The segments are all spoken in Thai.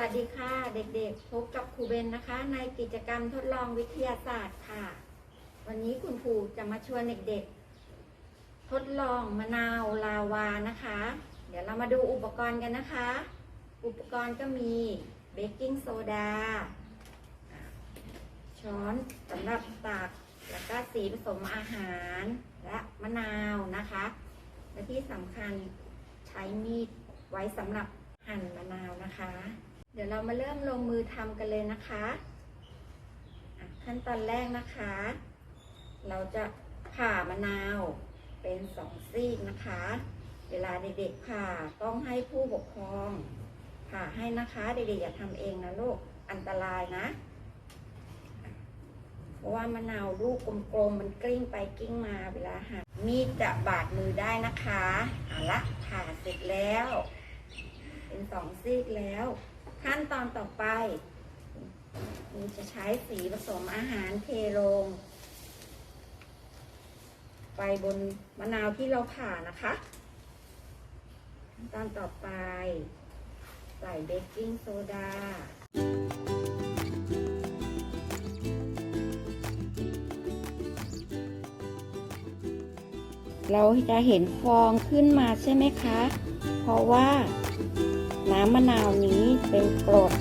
วัสดีค่ะ เด็กๆ พบกับครูเบนนะคะ ในกิจกรรมทดลองวิทยาศาสตร์ค่ะ วันนี้คุณครูจะมาชวนเด็กๆ ทดลองมะนาวลาวานะคะ เดี๋ยวเรามาดูอุปกรณ์กันนะคะ อุปกรณ์ก็มีเบกกิ้งโซดาช้อนสำหรับตักแล้วก็สีผสมอาหารและมะนาวนะคะ และที่สำคัญใช้มีดไว้สำหรับหั่นมะนาวนะคะ เดี๋ยวเรามาเริ่มลงมือทำกันเลยนะคะขั้นตอนแรกนะคะ เราจะผ่ามะนาวเป็นสองซีกนะคะ เวลาเด็กๆผ่าต้องให้ผู้ปกครองผ่าให้นะคะเด็กๆอย่าทำเองนะลูกอันตรายนะ เพราะว่ามะนาวลูกกลมๆมันกลิ้งไปกลิ้งมาเวลาหั่นมีดจะบาดมือได้นะคะเอาละผ่าเสร็จแล้ว เป็นสองซีกแล้ว ขั้นตอนต่อไปจะใช้สีผสมอาหารเทลง ไปบนมะนาวที่เราผ่านะคะขั้นตอนต่อไปใส่เบกกิ้งโซดาเราจะเห็นฟองขึ้นมาใช่ไหมคะ เพราะว่า น้ำมะนาวนี้เป็นกรด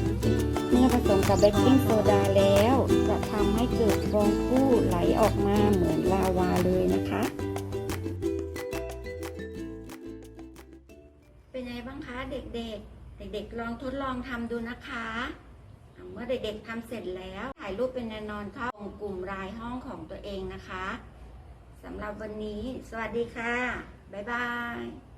เมื่อผสมกับเบกกิ้งโซดาแล้ว จะทำให้เกิดฟองผู้ไหลออกมาเหมือนลาวาเลยนะคะ เป็นไงบ้างคะเด็กๆ เด็กๆ ลองทดลองทำดูนะคะอะเมื่อเด็กๆทำเสร็จแล้วถ่ายรูปเป็นแน่นอนเข้ากลุ่มรายห้องของตัวเองนะคะสำหรับวันนี้ สวัสดีค่ะ บ๊ายบาย